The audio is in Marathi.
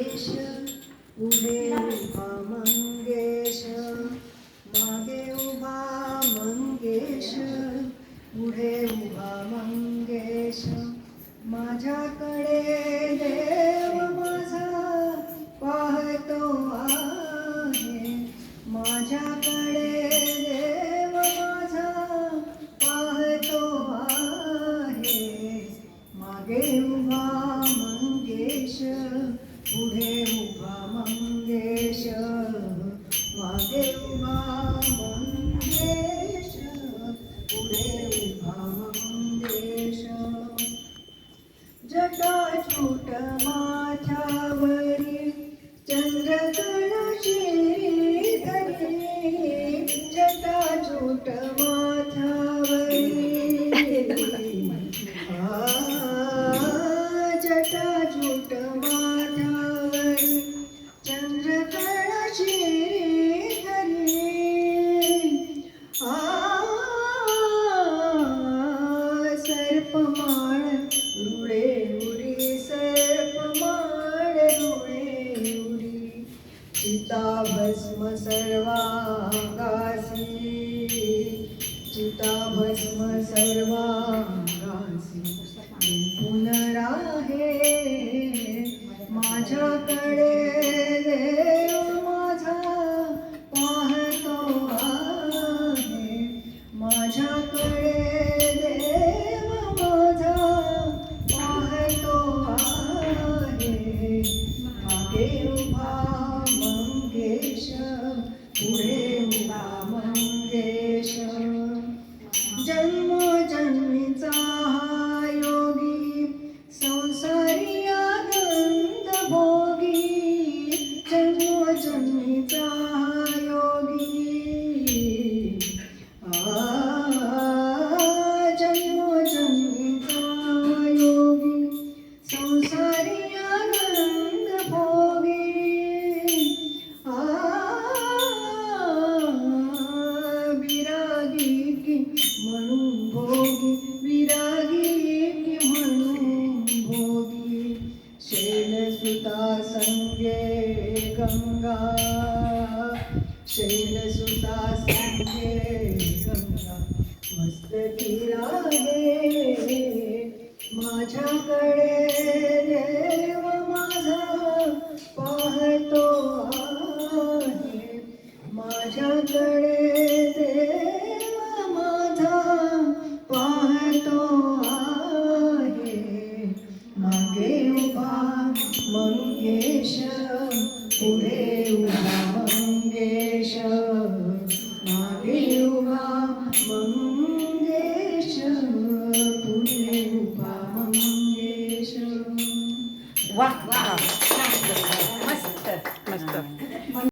मंगेश पुढे उभा मंगेश मागे उभा मंगेश पुढे उभा मंगेश माझ्याकडे देव माझा पाहतो आहे माझ्याकडे देव माझा पाहतो आहे मागे उभा मंगेश पुढे उभा मंगेश मागे उभा मंगेश पुढे उभा मंगेश. जटाजूट माझ्यावरी चंद्रकळाची धरी जटाजूट माझ्यावरी चिता भस्म सर्वांगासी। चिता भस्म सर्वांगासी। पुनराहे माझ्याकडे देव माझा पाहतो आहे माझ्याकडे विरागी की म्हणून भोगी विरागी की म्हणून भोगी. शैलसुता संगे गंगा. शैलसुता संगे गंगा. मस्त राहे माझ्याकडे देव माझा पाहतो आहे. माझ्याकडे मंगेश पुढे उभा मंगेश मागे उभा मंगेश पुढे उभा मंगेश वा वा